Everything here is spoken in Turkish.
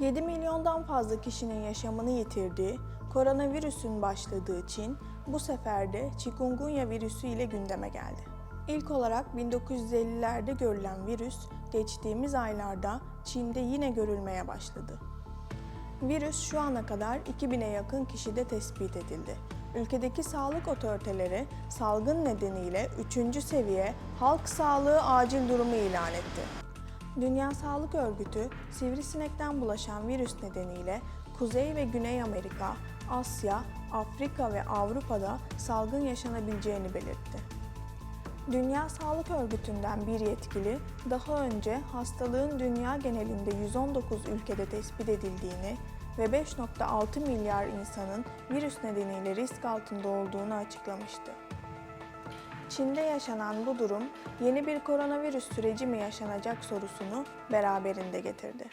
7 milyondan fazla kişinin yaşamını yitirdiği koronavirüsün başladığı Çin bu sefer de chikungunya virüsü ile gündeme geldi. İlk olarak 1950'lerde görülen virüs geçtiğimiz aylarda Çin'de yine görülmeye başladı. Virüs şu ana kadar 2000'e yakın kişide tespit edildi. Ülkedeki sağlık otoriteleri salgın nedeniyle 3. seviye halk sağlığı acil durumu ilan etti. Dünya Sağlık Örgütü sivrisinekten bulaşan virüs nedeniyle Kuzey ve Güney Amerika, Asya, Afrika ve Avrupa'da salgın yaşanabileceğini belirtti. Dünya Sağlık Örgütü'nden bir yetkili daha önce hastalığın dünya genelinde 119 ülkede tespit edildiğini ve 5.6 milyar insanın virüs nedeniyle risk altında olduğunu açıklamıştı. Çin'de yaşanan bu durum yeni bir koronavirüs süreci mi yaşanacak sorusunu beraberinde getirdi.